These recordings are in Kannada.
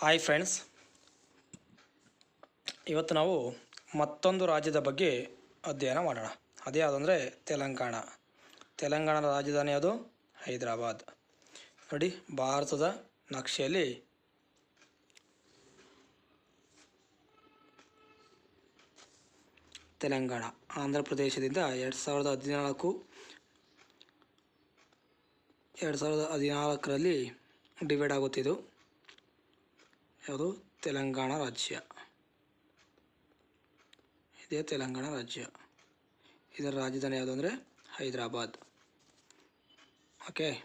ಹಾಯ್ ಫ್ರೆಂಡ್ಸ್ ಇವತ್ತು ನಾವು ಮತ್ತೊಂದು ರಾಜ್ಯದ ಬಗ್ಗೆ ಅಧ್ಯಯನ ಮಾಡೋಣ. ಅದೇ ಯಾವುದಂದರೆ ತೆಲಂಗಾಣ. ತೆಲಂಗಾಣದ ರಾಜಧಾನಿ ಅದು ಹೈದರಾಬಾದ್. ನೋಡಿ, ಭಾರತದ ನಕ್ಷೆಯಲ್ಲಿ ತೆಲಂಗಾಣ, ಆಂಧ್ರ ಪ್ರದೇಶದಿಂದ ಎರಡು ಸಾವಿರದ ಹದಿನಾಲ್ಕು, ಎರಡು ಸಾವಿರದ ಹದಿನಾಲ್ಕರಲ್ಲಿ ಡಿವೈಡ್ ಆಗುತ್ತಿದ್ದು. ಯಾವುದು ತೆಲಂಗಾಣ ರಾಜ್ಯ. ಇದೇ ತೆಲಂಗಾಣ ರಾಜ್ಯ. ಇದರ ರಾಜಧಾನಿ ಯಾವುದು ಅಂದರೆ ಹೈದರಾಬಾದ್. ಓಕೆ.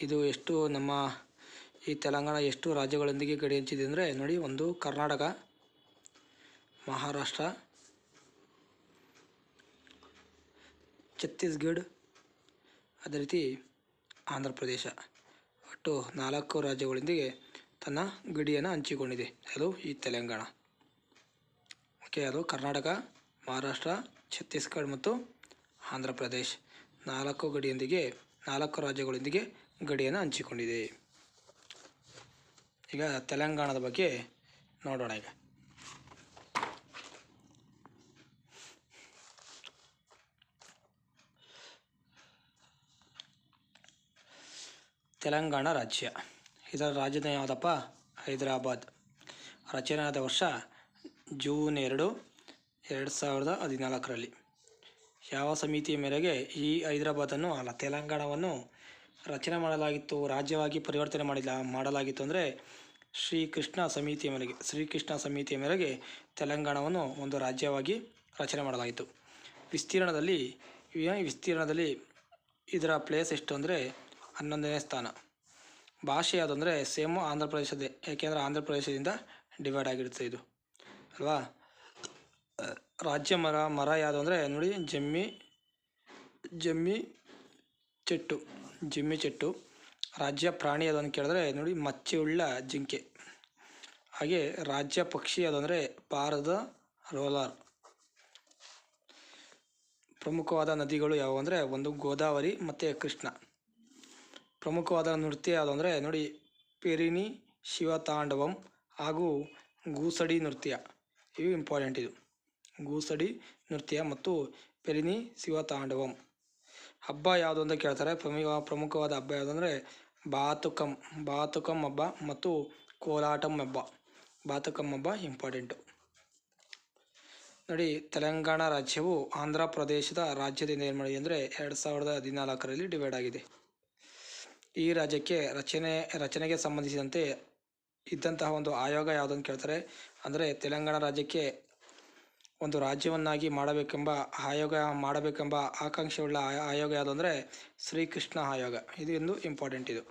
ಇದು ಎಷ್ಟು ನಮ್ಮ ಈ ತೆಲಂಗಾಣ ಎಷ್ಟು ರಾಜ್ಯಗಳೊಂದಿಗೆ ಗಡಿ ಹಂಚಿದೆ ಅಂದರೆ ನೋಡಿ ಒಂದು ಕರ್ನಾಟಕ, ಮಹಾರಾಷ್ಟ್ರ, ಛತ್ತೀಸ್ಗಢ, ಅದೇ ರೀತಿ ಆಂಧ್ರ ಪ್ರದೇಶ. ಒಟ್ಟು ನಾಲ್ಕು ರಾಜ್ಯಗಳೊಂದಿಗೆ ತನ್ನ ಗಡಿಯನ್ನು ಹಂಚಿಕೊಂಡಿದೆ. ಅದು ಈ ತೆಲಂಗಾಣ. ಓಕೆ, ಅದು ಕರ್ನಾಟಕ, ಮಹಾರಾಷ್ಟ್ರ, ಛತ್ತೀಸ್ಗಢ ಮತ್ತು ಆಂಧ್ರ ಪ್ರದೇಶ್. ನಾಲ್ಕು ಗಡಿಯೊಂದಿಗೆ, ನಾಲ್ಕು ರಾಜ್ಯಗಳೊಂದಿಗೆ ಗಡಿಯನ್ನು ಹಂಚಿಕೊಂಡಿದೆ. ಈಗ ತೆಲಂಗಾಣದ ಬಗ್ಗೆ ನೋಡೋಣ ಈಗ. ತೆಲಂಗಾಣ ರಾಜ್ಯ. ಇದರ ರಾಜಧಾನಿ ಯಾವುದಪ್ಪ? ಹೈದರಾಬಾದ್. ರಚನೆ ಆದ ವರ್ಷ ಜೂನ್ ಎರಡು ಎರಡು ಸಾವಿರದ ಹದಿನಾಲ್ಕರಲ್ಲಿ. ಯಾವ ಸಮಿತಿಯ ಮೇರೆಗೆ ಈ ಹೈದರಾಬಾದನ್ನು, ಅಲ್ಲ, ತೆಲಂಗಾಣವನ್ನು ರಚನೆ ಮಾಡಲಾಗಿತ್ತು, ರಾಜ್ಯವಾಗಿ ಪರಿವರ್ತನೆ ಮಾಡಿಲ್ಲ ಮಾಡಲಾಗಿತ್ತು ಅಂದರೆ ಶ್ರೀಕೃಷ್ಣ ಸಮಿತಿಯ ಮೇರೆಗೆ, ಶ್ರೀಕೃಷ್ಣ ಸಮಿತಿಯ ಮೇರೆಗೆ ತೆಲಂಗಾಣವನ್ನು ಒಂದು ರಾಜ್ಯವಾಗಿ ರಚನೆ ಮಾಡಲಾಯಿತು ವಿಸ್ತೀರ್ಣದಲ್ಲಿ ವಿಸ್ತೀರ್ಣದಲ್ಲಿ ಇದರ ಪ್ಲೇಸ್ ಎಷ್ಟು ಅಂದರೆ ಹನ್ನೊಂದನೇ ಸ್ಥಾನ. ಭಾಷೆ ಯಾವುದು ಅಂದರೆ ಸೇಮು ಆಂಧ್ರ ಪ್ರದೇಶದೇ ಏಕೆಂದರೆ ಆಂಧ್ರ ಪ್ರದೇಶದಿಂದ ಡಿವೈಡ್ ಆಗಿರುತ್ತೆ ಇದು. ಅಲ್ವಾ? ರಾಜ್ಯ ಮರ ಮರ ಯಾವುದು ಅಂದರೆ ನೋಡಿ, ಜಮ್ಮಿ ಜಮ್ಮಿ ಚೆಟ್ಟು ಜಮ್ಮಿ ಚೆಟ್ಟು. ರಾಜ್ಯ ಪ್ರಾಣಿ ಯಾವುದು ಅಂತ ಕೇಳಿದ್ರೆ ನೋಡಿ, ಮಚ್ಚೆಯುಳ್ಳ ಜಿಂಕೆ. ಹಾಗೆ ರಾಜ್ಯ ಪಕ್ಷಿ ಯಾವುದು ಅಂದರೆ ಪಾರದ ರೋಲಾರ್. ಪ್ರಮುಖವಾದ ನದಿಗಳು ಯಾವುವು ಅಂದರೆ ಒಂದು ಗೋದಾವರಿ ಮತ್ತು ಕೃಷ್ಣ. ಪ್ರಮುಖವಾದ ನೃತ್ಯ ಯಾವುದು ಅಂದರೆ ನೋಡಿ, ಪೆರಿನಿ, ಶಿವತಾಂಡವಂ ಹಾಗೂ ಗೂಸಡಿ ನೃತ್ಯ. ಇವು ಇಂಪಾರ್ಟೆಂಟ್ ಇದು. ಗೂಸಡಿ ನೃತ್ಯ ಮತ್ತು ಪೆರಿನಿ, ಶಿವತಾಂಡವಂ. ಹಬ್ಬ ಯಾವುದು ಅಂತ ಕೇಳ್ತಾರೆ. ಪ್ರಮುಖ, ಪ್ರಮುಖವಾದ ಹಬ್ಬ ಯಾವುದು ಅಂದರೆ ಬಾತುಕಂ. ಬಾತುಕಂ ಹಬ್ಬ ಮತ್ತು ಕೋಲಾಟಂ ಹಬ್ಬ. ಬಾತುಕಂ ಹಬ್ಬ ಇಂಪಾರ್ಟೆಂಟು ನೋಡಿ, ತೆಲಂಗಾಣ ರಾಜ್ಯವು ಆಂಧ್ರ ಪ್ರದೇಶದ ರಾಜ್ಯದಿಂದ ಏನು ಮಾಡಿದೆ ಅಂದರೆ ಎರಡು ಸಾವಿರದ ಹದಿನಾಲ್ಕರಲ್ಲಿ ಡಿವೈಡ್ ಆಗಿದೆ. ಈ ರಾಜ್ಯಕ್ಕೆ ರಚನೆ, ರಚನೆಗೆ ಸಂಬಂಧಿಸಿದಂತೆ ಇದ್ದಂತಹ ಒಂದು ಆಯೋಗ ಯಾವುದಂತ ಕೇಳ್ತಾರೆ? ಅಂದರೆ ತೆಲಂಗಾಣ ರಾಜ್ಯಕ್ಕೆ ಒಂದು ರಾಜ್ಯವನ್ನಾಗಿ ಮಾಡಬೇಕೆಂಬ ಆಯೋಗ, ಮಾಡಬೇಕೆಂಬ ಆಕಾಂಕ್ಷೆಯುಳ್ಳ ಆಯೋಗ ಯಾವುದು ಅಂದರೆ ಶ್ರೀಕೃಷ್ಣ ಆಯೋಗ. ಇದು ಒಂದು ಇಂಪಾರ್ಟೆಂಟ್ ಇದು.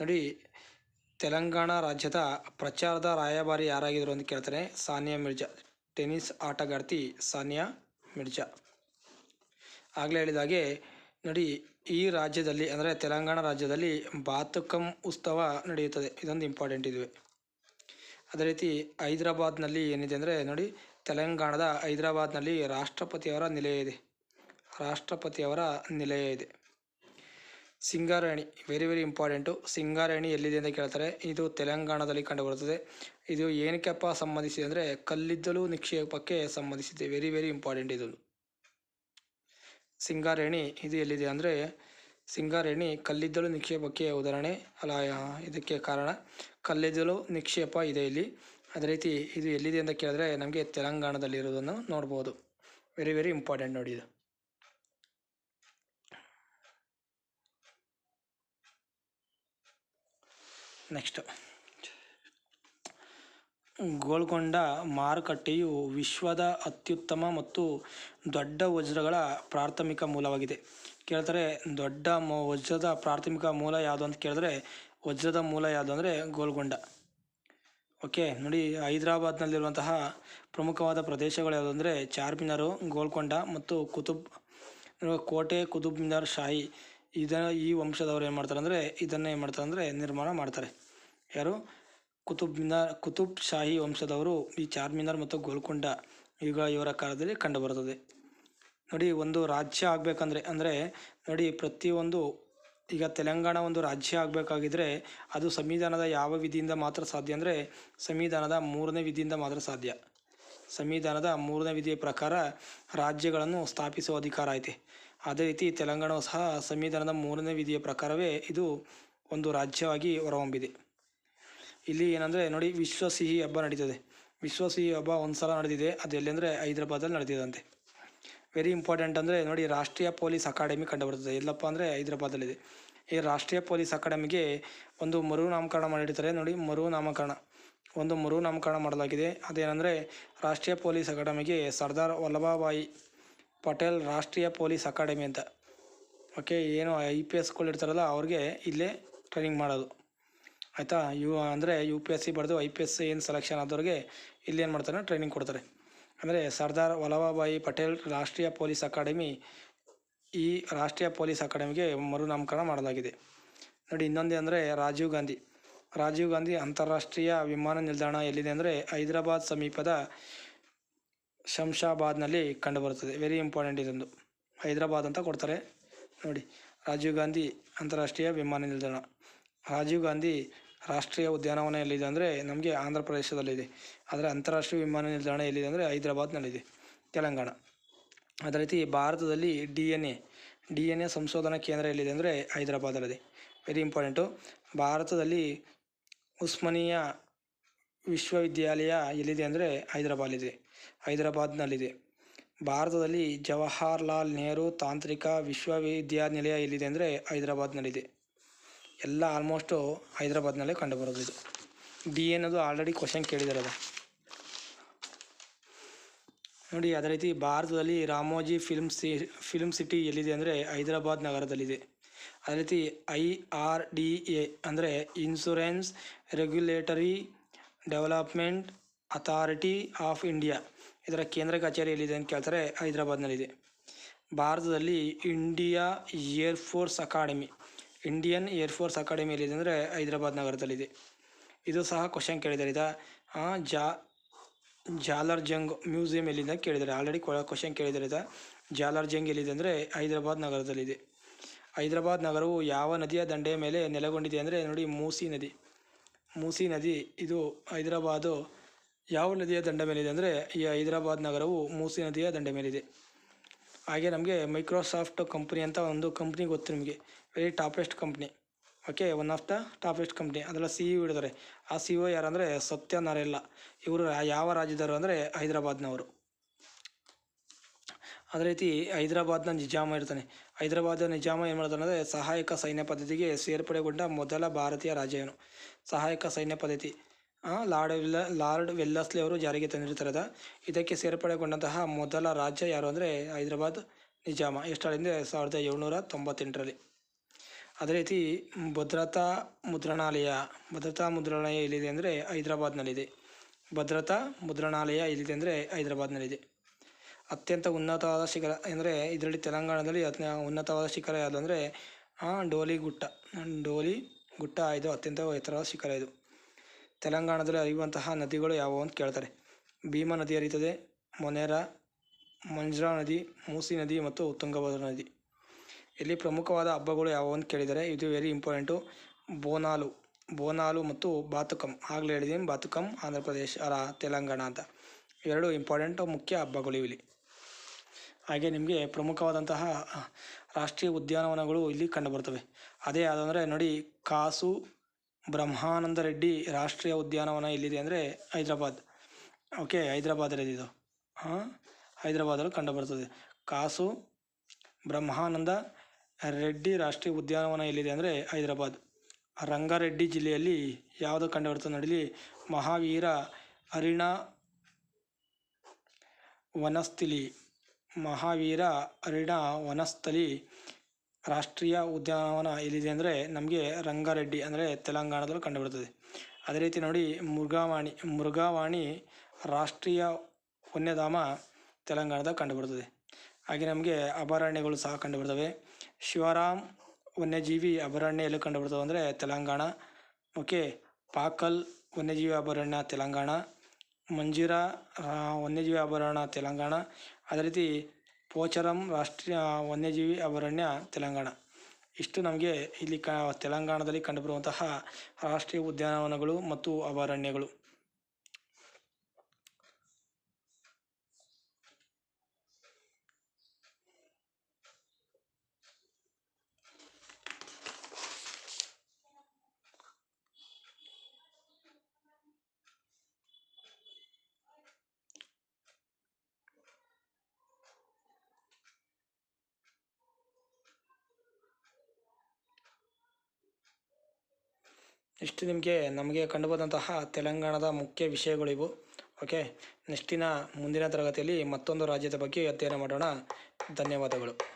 ನೋಡಿ, ತೆಲಂಗಾಣ ರಾಜ್ಯದ ಪ್ರಚಾರದ ರಾಯಭಾರಿ ಯಾರಾಗಿದ್ದರು ಅಂತ ಕೇಳ್ತಾರೆ. ಸಾನಿಯಾ ಮಿರ್ಜಾ. ಟೆನಿಸ್ ಆಟಗಾರ್ತಿ ಸಾನಿಯಾ ಮಿರ್ಜಾ. ಆಗಲೇ ಹೇಳಿದಾಗೆ ನೋಡಿ ಈ ರಾಜ್ಯದಲ್ಲಿ, ಅಂದರೆ ತೆಲಂಗಾಣ ರಾಜ್ಯದಲ್ಲಿ ಬಾತುಕಂ ಉತ್ಸವ ನಡೆಯುತ್ತದೆ. ಇದೊಂದು ಇಂಪಾರ್ಟೆಂಟ್ ಇದುವೆ. ಅದೇ ರೀತಿ ಹೈದರಾಬಾದ್ನಲ್ಲಿ ಏನಿದೆ ಅಂದರೆ ನೋಡಿ, ತೆಲಂಗಾಣದ ಹೈದರಾಬಾದ್ನಲ್ಲಿ ರಾಷ್ಟ್ರಪತಿಯವರ ನಿಲಯ ಇದೆ. ರಾಷ್ಟ್ರಪತಿಯವರ ನಿಲಯ ಇದೆ. Singareni very very important Singareni ಎಲ್ಲಿದೆ ಅಂತ ಕೇಳ್ತಾರೆ. ಇದು ತೆಲಂಗಾಣದಲ್ಲಿ ಕಂಡುಬರುತ್ತದೆ. ಇದು ಏನಕ್ಕಪ್ಪ ಸಂಬಂಧಿಸಿದೆ ಅಂದರೆ, ಕಲ್ಲಿದ್ದಲು ನಿಕ್ಷೇಪಕ್ಕೆ ಸಂಬಂಧಿಸಿದೆ. ವೆರಿ ವೆರಿ ಇಂಪಾರ್ಟೆಂಟ್ ಇದು ಸಿಂಗಾರೇಣಿ ಇದು ಎಲ್ಲಿದೆ ಅಂದರೆ ಸಿಂಗಾರೇಣಿ ಕಲ್ಲಿದ್ದಲು ನಿಕ್ಷೇಪಕ್ಕೆ ಉದಾಹರಣೆ ಅಲ್ಲ ಇದಕ್ಕೆ ಕಾರಣ, ಕಲ್ಲಿದ್ದಲು ನಿಕ್ಷೇಪ ಇದೆ ಇಲ್ಲಿ. ಅದೇ ರೀತಿ ಇದು ಎಲ್ಲಿದೆ ಅಂತ ಕೇಳಿದ್ರೆ ನಮಗೆ ತೆಲಂಗಾಣದಲ್ಲಿ ಇರೋದನ್ನು ನೋಡ್ಬೋದು. ವೆರಿ ವೆರಿ ಇಂಪಾರ್ಟೆಂಟ್ ನೋಡಿ ಇದು. ನೆಕ್ಸ್ಟ್ ಗೋಲ್ಕೊಂಡ ಮಾರುಕಟ್ಟೆಯು ವಿಶ್ವದ ಅತ್ಯುತ್ತಮ ಮತ್ತು ದೊಡ್ಡ ವಜ್ರಗಳ ಪ್ರಾಥಮಿಕ ಮೂಲವಾಗಿದೆ. ಕೇಳ್ತಾರೆ, ದೊಡ್ಡ ಮೊ- ವಜ್ರದ ಪ್ರಾಥಮಿಕ ಮೂಲ ಯಾವುದು ಅಂತ ಕೇಳಿದ್ರೆ, ವಜ್ರದ ಮೂಲ ಯಾವುದು ಅಂದರೆ ಗೋಲ್ಕೊಂಡ ಓಕೆ, ನೋಡಿ, ಹೈದರಾಬಾದ್ನಲ್ಲಿರುವಂತಹ ಪ್ರಮುಖವಾದ ಪ್ರದೇಶಗಳು ಯಾವುದು ಅಂದರೆ ಚಾರ್ಮಿನಾರು ಗೋಲ್ಕೊಂಡ ಮತ್ತು ಕುತುಬ್ ಕೋಟೆ ಕುತುಬ್ ಮಿನಾರ್ ಶಾಹಿ. ಇದ ಈ ವಂಶದವರು ಏನು ಮಾಡ್ತಾರೆ ಅಂದರೆ, ಇದನ್ನು ಏನು ಮಾಡ್ತಾರೆ ಅಂದರೆ ನಿರ್ಮಾಣ ಮಾಡ್ತಾರೆ. ಯಾರು? ಕುತುಬ್ ಮಿನಾರ್ ಕುತುಬ್ ಶಾಹಿ ವಂಶದವರು ಈ ಚಾರ್ಮಿನಾರ್ ಮತ್ತು ಗೋಲ್ಕೊಂಡ ಈಗ ಇವರ ಕಾಲದಲ್ಲಿ ಕಂಡುಬರುತ್ತದೆ. ನೋಡಿ, ಒಂದು ರಾಜ್ಯ ಆಗಬೇಕಂದ್ರೆ, ಅಂದರೆ ನೋಡಿ, ಪ್ರತಿಯೊಂದು, ಈಗ ತೆಲಂಗಾಣ ಒಂದು ರಾಜ್ಯ ಆಗಬೇಕಾಗಿದ್ರೆ ಅದು ಸಂವಿಧಾನದ ಯಾವ ವಿಧಿಯಿಂದ ಮಾತ್ರ ಸಾಧ್ಯ ಅಂದರೆ ಸಂವಿಧಾನದ ಮೂರನೇ ವಿಧಿಯಿಂದ ಮಾತ್ರ ಸಾಧ್ಯ. ಸಂವಿಧಾನದ ಮೂರನೇ ವಿಧಿಯ ಪ್ರಕಾರ ರಾಜ್ಯಗಳನ್ನು ಸ್ಥಾಪಿಸುವ ಅಧಿಕಾರ ಐತೆ. ಅದೇ ರೀತಿ ತೆಲಂಗಾಣವು ಸಹ ಸಂವಿಧಾನದ ಮೂರನೇ ವಿಧಿಯ ಪ್ರಕಾರವೇ ಇದು ಒಂದು ರಾಜ್ಯವಾಗಿ ಹೊರಹೊಮ್ಮಿದೆ. ಇಲ್ಲಿ ಏನಂದರೆ ನೋಡಿ ವಿಶ್ವ ಸಿಹಿ ಹಬ್ಬ ನಡೀತದೆ. ವಿಶ್ವ ಸಿಹಿ ಹಬ್ಬ ಒಂದು ಸಲ ನಡೆದಿದೆ. ಅದು ಎಲ್ಲೆಂದರೆ ಹೈದರಾಬಾದಲ್ಲಿ ನಡೆದಿದಂತೆ. ವೆರಿ ಇಂಪಾರ್ಟೆಂಟ್ ಅಂದರೆ ನೋಡಿ ರಾಷ್ಟ್ರೀಯ ಪೊಲೀಸ್ ಅಕಾಡೆಮಿ ಕಂಡುಬರ್ತದೆ. ಎಲ್ಲಪ್ಪ ಅಂದರೆ ಹೈದರಾಬಾದಲ್ಲಿದೆ ಈ ರಾಷ್ಟ್ರೀಯ ಪೊಲೀಸ್ ಅಕಾಡೆಮಿಗೆ ಒಂದು ಮರು ನಾಮಕರಣ ಮಾಡಿರ್ತಾರೆ. ನೋಡಿ ಮರು ನಾಮಕರಣ. ಒಂದು ಮರು ನಾಮಕರಣ ಮಾಡಲಾಗಿದೆ. ಅದೇನೆಂದರೆ ರಾಷ್ಟ್ರೀಯ ಪೊಲೀಸ್ ಅಕಾಡೆಮಿಗೆ ಸರ್ದಾರ್ ವಲ್ಲಭಭಾಯಿ ಪಟೇಲ್ ರಾಷ್ಟ್ರೀಯ ಪೊಲೀಸ್ ಅಕಾಡೆಮಿ ಅಂತ. ಓಕೆ ಏನು ಐ ಪಿ ಎಸ್ಗಳು ಇರ್ತಾರಲ್ಲ, ಅವ್ರಿಗೆ ಇಲ್ಲೇ ಟ್ರೈನಿಂಗ್ ಮಾಡೋದು. ಆಯಿತಾ? ಯು, ಅಂದರೆ ಯು ಪಿ ಎಸ್ ಸಿ ಬರೆದು ಐ ಪಿ ಎಸ್ ಏನು ಸೆಲೆಕ್ಷನ್ ಆದವ್ರಿಗೆ ಇಲ್ಲಿ ಏನು ಮಾಡ್ತಾರೆ? ಟ್ರೈನಿಂಗ್ ಕೊಡ್ತಾರೆ. ಅಂದರೆ ಸರ್ದಾರ್ ವಲ್ಲಭಭಾಯಿ ಪಟೇಲ್ ರಾಷ್ಟ್ರೀಯ ಪೊಲೀಸ್ ಅಕಾಡೆಮಿ, ಈ ರಾಷ್ಟ್ರೀಯ ಪೊಲೀಸ್ ಅಕಾಡೆಮಿಗೆ ಮರುನಾಮಕರಣ ಮಾಡಲಾಗಿದೆ. ನೋಡಿ, ಇನ್ನೊಂದೇ ಅಂದರೆ ರಾಜೀವ್ ಗಾಂಧಿ. ರಾಜೀವ್ ಗಾಂಧಿ ಅಂತಾರಾಷ್ಟ್ರೀಯ ವಿಮಾನ ನಿಲ್ದಾಣ ಎಲ್ಲಿದೆ ಅಂದರೆ ಹೈದರಾಬಾದ್ ಸಮೀಪದ ಶಂಶಾಬಾದ್ನಲ್ಲಿ ಕಂಡುಬರುತ್ತದೆ. ವೆರಿ ಇಂಪಾರ್ಟೆಂಟ್ ಇದೊಂದು. ಹೈದರಾಬಾದ್ ಅಂತ ಕೊಡ್ತಾರೆ. ನೋಡಿ, ರಾಜೀವ್ ಗಾಂಧಿ ಅಂತಾರಾಷ್ಟ್ರೀಯ ವಿಮಾನ ನಿಲ್ದಾಣ. ರಾಜೀವ್ ಗಾಂಧಿ ರಾಷ್ಟ್ರೀಯ ಉದ್ಯಾನವನ ಎಲ್ಲಿದೆ ಅಂದರೆ ನಮಗೆ ಆಂಧ್ರ ಪ್ರದೇಶದಲ್ಲಿದೆ. ಆದರೆ ಅಂತಾರಾಷ್ಟ್ರೀಯ ವಿಮಾನ ನಿಲ್ದಾಣ ಎಲ್ಲಿದೆ ಅಂದರೆ ಹೈದರಾಬಾದ್ನಲ್ಲಿದೆ, ತೆಲಂಗಾಣ. ಅದೇ ರೀತಿ ಭಾರತದಲ್ಲಿ D N A, D N A ಸಂಶೋಧನಾ ಕೇಂದ್ರ ಎಲ್ಲಿದೆ ಅಂದರೆ ಹೈದರಾಬಾದಲ್ಲಿದೆ ವೆರಿ ಇಂಪಾರ್ಟೆಂಟು ಭಾರತದಲ್ಲಿ ಉಸ್ಮಾನಿಯಾ ವಿಶ್ವವಿದ್ಯಾಲಯ ಎಲ್ಲಿದೆ ಅಂದರೆ ಹೈದರಾಬಾದಲ್ಲಿದೆ ಹೈದರಾಬಾದ್ನಲ್ಲಿದೆ. ಭಾರತದಲ್ಲಿ ಜವಾಹರ್ಲಾಲ್ ನೆಹರು ತಾಂತ್ರಿಕ ವಿಶ್ವವಿದ್ಯಾನಿಲಯ ಎಲ್ಲಿದೆ ಅಂದರೆ ಹೈದರಾಬಾದ್ನಲ್ಲಿದೆ. ಎಲ್ಲ ಆಲ್ಮೋಸ್ಟು ಹೈದರಾಬಾದ್ನಲ್ಲೇ ಕಂಡುಬರೋದು ಇದು. ಡಿ ಅನ್ನೋದು ಆಲ್ರೆಡಿ ಕ್ವಶನ್ ಕೇಳಿದ್ದಾರೆ ಅದು ನೋಡಿ, ಅದೇ ರೀತಿ ಭಾರತದಲ್ಲಿ ರಾಮೋಜಿ ಫಿಲ್ಮ್ ಸಿ ಫಿಲ್ಮ್ ಸಿಟಿ ಎಲ್ಲಿದೆ ಅಂದರೆ ಹೈದರಾಬಾದ್ ನಗರದಲ್ಲಿದೆ. ಅದೇ ರೀತಿ ಐ ಆರ್ ಡಿ ಎ ಅಂದರೆ insurance regulatory development authority of India ಇದರ ಕೇಂದ್ರ ಕಚೇರಿ ಎಲ್ಲಿದೆ ಅಂತ ಕೇಳ್ತಾರೆ ಹೈದರಾಬಾದ್ನಲ್ಲಿದೆ. ಭಾರತದಲ್ಲಿ India air force academy Indian air force academy ಎಲ್ಲಿದೆ ಅಂದರೆ ಹೈದರಾಬಾದ್ ನಗರದಲ್ಲಿದೆ. ಇದು ಸಹ ಕ್ವಶನ್ ಕೇಳಿದ್ದಾರೆ ಇದು ಜಾ, ಜಾಲರ್ ಜಂಗ್ ಮ್ಯೂಸಿಯಂ ಎಲ್ಲಿದೆ ಕೇಳಿದ್ದಾರೆ ಆಲ್ರೆಡಿ ಕ್ವಶನ್ ಕೇಳಿದ್ದಾರೆ ಇದು, ಜಾಲರ್ ಜಂಗ್ ಎಲ್ಲಿದೆ ಅಂದರೆ ಹೈದರಾಬಾದ್ ನಗರದಲ್ಲಿದೆ. ಹೈದರಾಬಾದ್ ನಗರವು ಯಾವ ನದಿಯ ದಂಡೆಯ ಮೇಲೆ ನೆಲೆಗೊಂಡಿದೆ ಅಂದರೆ ನೋಡಿ ಮೂಸಿ ನದಿ. ಮೂಸಿ ನದಿ ಇದು ಹೈದರಾಬಾದು ಯಾವ ನದಿಯ ದಂಡೆ ಮೇಲಿದೆ ಅಂದರೆ ಈ ಹೈದರಾಬಾದ್ ನಗರವು ಮೂಸಿ ನದಿಯ ದಂಡೆ ಮೇಲಿದೆ. ಹಾಗೆ ನಮಗೆ ಮೈಕ್ರೋಸಾಫ್ಟ್ ಕಂಪ್ನಿ ಅಂತ ಒಂದು ಕಂಪ್ನಿ ಗೊತ್ತು ನಿಮಗೆ. Very topest company okay one of the topest company ಅದೆಲ್ಲ ಸಿ ಇ ಹಿಡಿದರೆ ಆ ಸಿ ಒ ಯಾರಂದರೆ ಸತ್ಯ ನಾರೆಲ್ಲ ಇವರು ಯಾವ ರಾಜ್ಯದವರು ಅಂದರೆ ಹೈದರಾಬಾದ್ನವರು. ಅದೇ ರೀತಿ ಹೈದರಾಬಾದ್ನ ನಿಜಾಮ ಇರ್ತಾನೆ. ಹೈದರಾಬಾದ್ ನಿಜಾಮ ಏನು ಮಾಡ್ತಾನೆ ಅಂದರೆ ಸಹಾಯಕ ಸೈನ್ಯ ಪದ್ಧತಿಗೆ ಸೇರ್ಪಡೆಗೊಂಡ ಮೊದಲ ಭಾರತೀಯ ರಾಜ ಏನು ಸಹಾಯಕ ಸೈನ್ಯ ಪದ್ಧತಿ. ಲಾರ್ಡ್ ವಿಲ್ಲ ಲಾರ್ಡ್ ವೆಲ್ಲಸ್ಲಿ ಅವರು ಜಾರಿಗೆ ತಂದಿರ್ತಾರದ ಇದಕ್ಕೆ ಸೇರ್ಪಡೆಗೊಂಡಂತಹ ಮೊದಲ ರಾಜ್ಯ ಯಾರು ಅಂದರೆ ಹೈದರಾಬಾದ್, ನಿಜಾಮ. ಎಷ್ಟರಿಂದ ಸಾವಿರದ ಏಳ್ನೂರ ತೊಂಬತ್ತೆಂಟರಲ್ಲಿ. ಅದೇ ರೀತಿ ಭದ್ರತಾ ಮುದ್ರಣಾಲಯ ಭದ್ರತಾ ಮುದ್ರಣಾಲಯ ಎಲ್ಲಿದೆ ಅಂದರೆ ಹೈದರಾಬಾದ್ನಲ್ಲಿದೆ. ಭದ್ರತಾ ಮುದ್ರಣಾಲಯ ಎಲ್ಲಿದೆ ಅಂದರೆ ಹೈದರಾಬಾದ್ನಲ್ಲಿದೆ. ಅತ್ಯಂತ ಉನ್ನತವಾದ ಶಿಖರ ಅಂದರೆ ಇದರಲ್ಲಿ ತೆಲಂಗಾಣದಲ್ಲಿ ಅತ್ಯ ಉನ್ನತವಾದ ಶಿಖರ ಯಾವುದು ಅಂದರೆ ಡೋಲಿ ಗುಟ್ಟ ಡೋಲಿ ಗುಟ್ಟ ಇದು ಅತ್ಯಂತ ಎತ್ತರವಾದ ಶಿಖರ ಇದು. ತೆಲಂಗಾಣದಲ್ಲಿ ಹರಿಯುವಂತಹ ನದಿಗಳು ಯಾವುವು ಅಂತ ಕೇಳ್ತಾರೆ. ಭೀಮಾ ನದಿ ಹರಿಯುತ್ತದೆ, ಮೊನೆರಾ, ಮಂಜ್ರಾ ನದಿ, ಮೂಸಿ ನದಿ ಮತ್ತು ತುಂಗಭದ್ರಾ ನದಿ. ಇಲ್ಲಿ ಪ್ರಮುಖವಾದ ಹಬ್ಬಗಳು ಯಾವುವು ಅಂತ ಕೇಳಿದರೆ, ಇದು ವೆರಿ ಇಂಪಾರ್ಟೆಂಟು ಬೋನಾಲು ಬೋನಾಲು ಮತ್ತು ಬಾತುಕಂ. ಆಗಲೇ ಹೇಳಿದ್ದೀನಿ, ಬಾತುಕಂ, ಆಂಧ್ರ ಪ್ರದೇಶ ತೆಲಂಗಾಣ ಅಂತ. ಎರಡು ಇಂಪಾರ್ಟೆಂಟ್ ಮುಖ್ಯ ಹಬ್ಬಗಳು ಇಲ್ಲಿ ಹಾಗೆ ನಿಮಗೆ ಪ್ರಮುಖವಾದಂತಹ ರಾಷ್ಟ್ರೀಯ ಉದ್ಯಾನವನಗಳು ಇಲ್ಲಿ ಕಂಡುಬರ್ತವೆ ಅದೇ ಯಾವುದಂದರೆ ನೋಡಿ, ಕಾಸು ಬ್ರಹ್ಮಾನಂದ ರೆಡ್ಡಿ ರಾಷ್ಟ್ರೀಯ ಉದ್ಯಾನವನ ಎಲ್ಲಿದೆ ಅಂದರೆ ಹೈದರಾಬಾದ್. ಓಕೆ ಹೈದ್ರಾಬಾದಲ್ಲಿ ಇದು. ಹಾಂ? ಕಂಡು ಕಂಡುಬರ್ತದೆ ಕಾಸು ಬ್ರಹ್ಮಾನಂದ ರೆಡ್ಡಿ ರಾಷ್ಟ್ರೀಯ ಉದ್ಯಾನವನ ಎಲ್ಲಿದೆ ಅಂದರೆ ಹೈದರಾಬಾದ್. ರಂಗಾರೆಡ್ಡಿ ಜಿಲ್ಲೆಯಲ್ಲಿ ಯಾವುದು ಕಂಡುಬರ್ತದೆ ನಡೀಲಿ? ಮಹಾವೀರ ಅರಿಣ ವನಸ್ಥಲಿ. ಮಹಾವೀರ ಅರಿಣ ವನಸ್ಥಲಿ. ರಾಷ್ಟ್ರೀಯ ಉದ್ಯಾನವನ ಎಲ್ಲಿದೆ ಅಂದರೆ ನಮಗೆ ರಂಗಾರೆಡ್ಡಿ ಅಂದರೆ ತೆಲಂಗಾಣದಲ್ಲಿ ಕಂಡುಬರ್ತದೆ. ಅದೇ ರೀತಿ ನೋಡಿ ಮೃಗಾವಾಣಿ ಮೃಗಾವಾಣಿ ರಾಷ್ಟ್ರೀಯ ವನ್ಯಧಾಮ ತೆಲಂಗಾಣದಾಗ ಕಂಡುಬರ್ತದೆ. ಹಾಗೆ ನಮಗೆ ಅಭಯಾರಣ್ಯಗಳು ಸಹ ಕಂಡುಬರ್ತವೆ. ಶಿವರಾಮ್ ವನ್ಯಜೀವಿ ಅಭಯಾರಣ್ಯ ಎಲ್ಲಿ ಕಂಡುಬರ್ತವೆ ಅಂದರೆ ತೆಲಂಗಾಣ. ಓಕೆ, ಪಾಕಲ್ ವನ್ಯಜೀವಿ ಅಭಯಾರಣ್ಯ ತೆಲಂಗಾಣ. ಮಂಜೀರಾ ವನ್ಯಜೀವಿ ಅಭಯಾರಣ್ಯ ತೆಲಂಗಾಣ. ಅದೇ ರೀತಿ ಪೋಚರಂ ರಾಷ್ಟ್ರೀಯ ವನ್ಯಜೀವಿ ಅಭಯಾರಣ್ಯ ತೆಲಂಗಾಣ. ಇಷ್ಟು ನಮಗೆ ಇಲ್ಲಿ ಕ, ತೆಲಂಗಾಣದಲ್ಲಿ ಕಂಡುಬರುವಂತಹ ರಾಷ್ಟ್ರೀಯ ಉದ್ಯಾನವನಗಳು ಮತ್ತು ಅಭಯಾರಣ್ಯಗಳು ಇಷ್ಟು ನಿಮಗೆ ನಮಗೆ ಕಂಡುಬಂದಂತಹ ತೆಲಂಗಾಣದ ಮುಖ್ಯ ವಿಷಯಗಳಿವು. ಓಕೆ? ನೆಕ್ಸ್ಟಿನ ಮುಂದಿನ ತರಗತಿಯಲ್ಲಿ ಮತ್ತೊಂದು ರಾಜ್ಯದ ಬಗ್ಗೆ ಅಧ್ಯಯನ ಮಾಡೋಣ. ಧನ್ಯವಾದಗಳು.